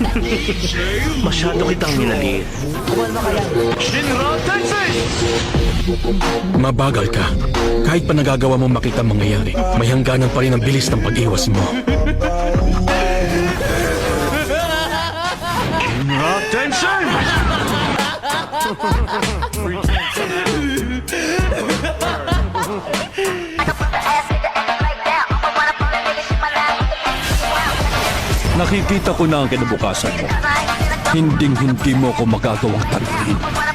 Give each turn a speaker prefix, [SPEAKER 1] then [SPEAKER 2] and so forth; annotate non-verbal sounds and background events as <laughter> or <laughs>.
[SPEAKER 1] <laughs> Masyado kitang minaliit.
[SPEAKER 2] Mabagal ka. Kahit pa nagagawa mo makita ang mangyayari, may hangganan pa rin ang bilis ng pag-iwas mo.
[SPEAKER 1] Tensei! <laughs>
[SPEAKER 3] Nakikita ko na ang kinabukasan mo. Hinding hindi mo ko magagawang tanggapin.